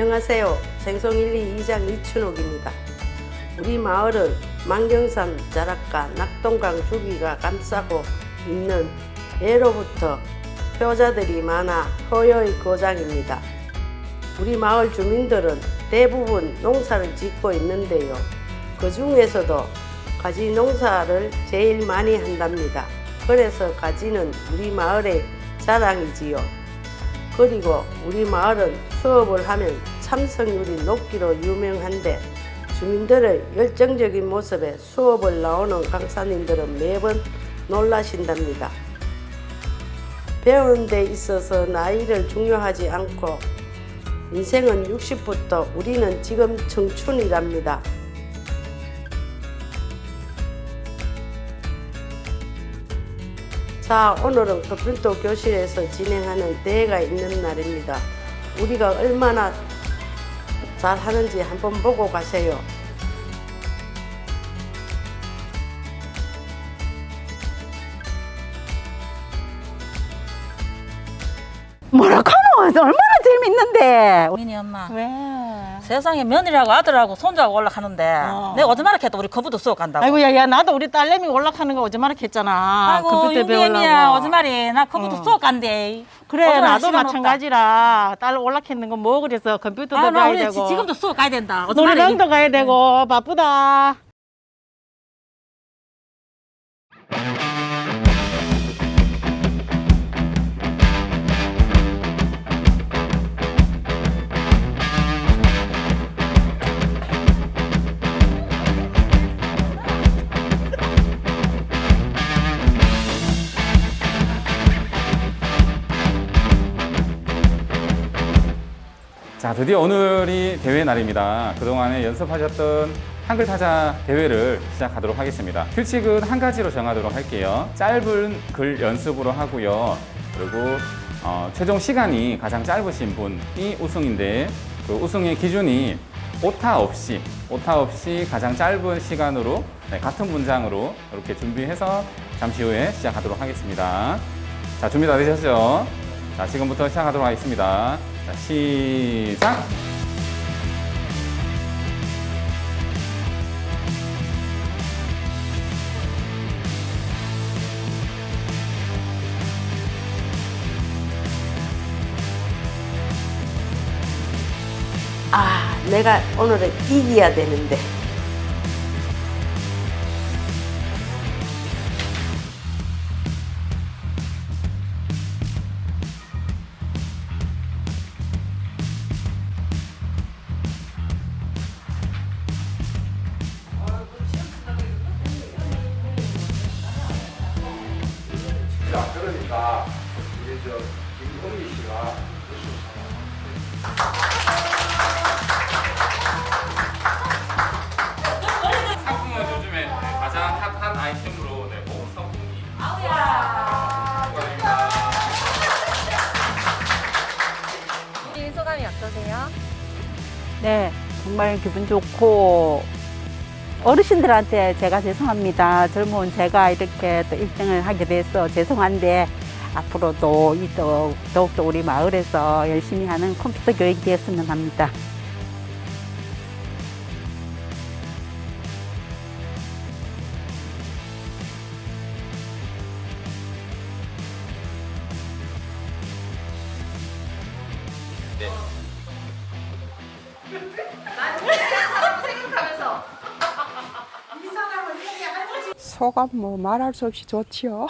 안녕하세요. 생송 1, 2 2장 이춘옥입니다. 우리 마을은 만경산 자락과 낙동강 주기가 감싸고 있는 예로부터 효자들이 많아 허여의 고장입니다. 우리 마을 주민들은 대부분 농사를 짓고 있는데요. 그 중에서도 가지 농사를 제일 많이 한답니다. 그래서 가지는 우리 마을의 자랑이지요. 그리고 우리 마을은 수업을 하면 참석률이 높기로 유명한데 주민들의 열정적인 모습에 수업을 나오는 강사님들은 매번 놀라신답니다. 배우는 데 있어서 나이를 중요하지 않고 인생은 60부터 우리는 지금 청춘이랍니다. 자, 오늘은 컴퓨터 교실에서 진행하는 대회가 있는 날입니다. 우리가 얼마나 잘 하는지 한번 보고 가세요. 뭐라카노 얼마나 재밌는데. 민이 엄마. 왜? 세상에 며느리하고 아들하고 손주하고 올라가는데 어. 내가 어제마라 했다. 우리 거부도 수업 간다고. 아이고 야야 나도 우리 딸내미 올라가는 거 어제 말했 했잖아. 아이고 배우려고. 어제말이 나 거부도 어. 수업 간대. 그래 나도 마찬가지라. 딸 올라갔는 거 뭐 그래서 컴퓨터도. 아, 나 가야 되고. 지- 지금도 수업 가야 된다. 어제말에 노래방도 가야 되고. 바쁘다 자, 드디어 오늘이 대회 날입니다. 그동안에 연습하셨던 한글 타자 대회를 시작하도록 하겠습니다. 규칙은 한 가지로 정하도록 할게요. 짧은 글 연습으로 하고요. 그리고 어, 최종 시간이 가장 짧으신 분이 우승인데 그 우승의 기준이 오타 없이 오타 없이 가장 짧은 시간으로 네, 같은 문장으로 이렇게 준비해서 잠시 후에 시작하도록 하겠습니다. 자, 준비 다 되셨죠? 자, 지금부터 시작하도록 하겠습니다. 자, 시작! 아, 내가 오늘은 이겨야 되는데. 자, 그러니까 우리 저 김건희 씨가 상품은 요즘에 가장 핫한 아이템으로 네, 목 선풍기. 이 소감이 어떠세요? 네 정말 기분 좋고 어르신들한테 제가 죄송합니다 젊은 제가 이렇게 또 1등을 하게 돼서 죄송한데 앞으로도 이 더- 더욱더 우리 마을에서 열심히 하는 컴퓨터 교육이 되었으면 합니다. 소감 뭐 말할 수 없이 좋지요.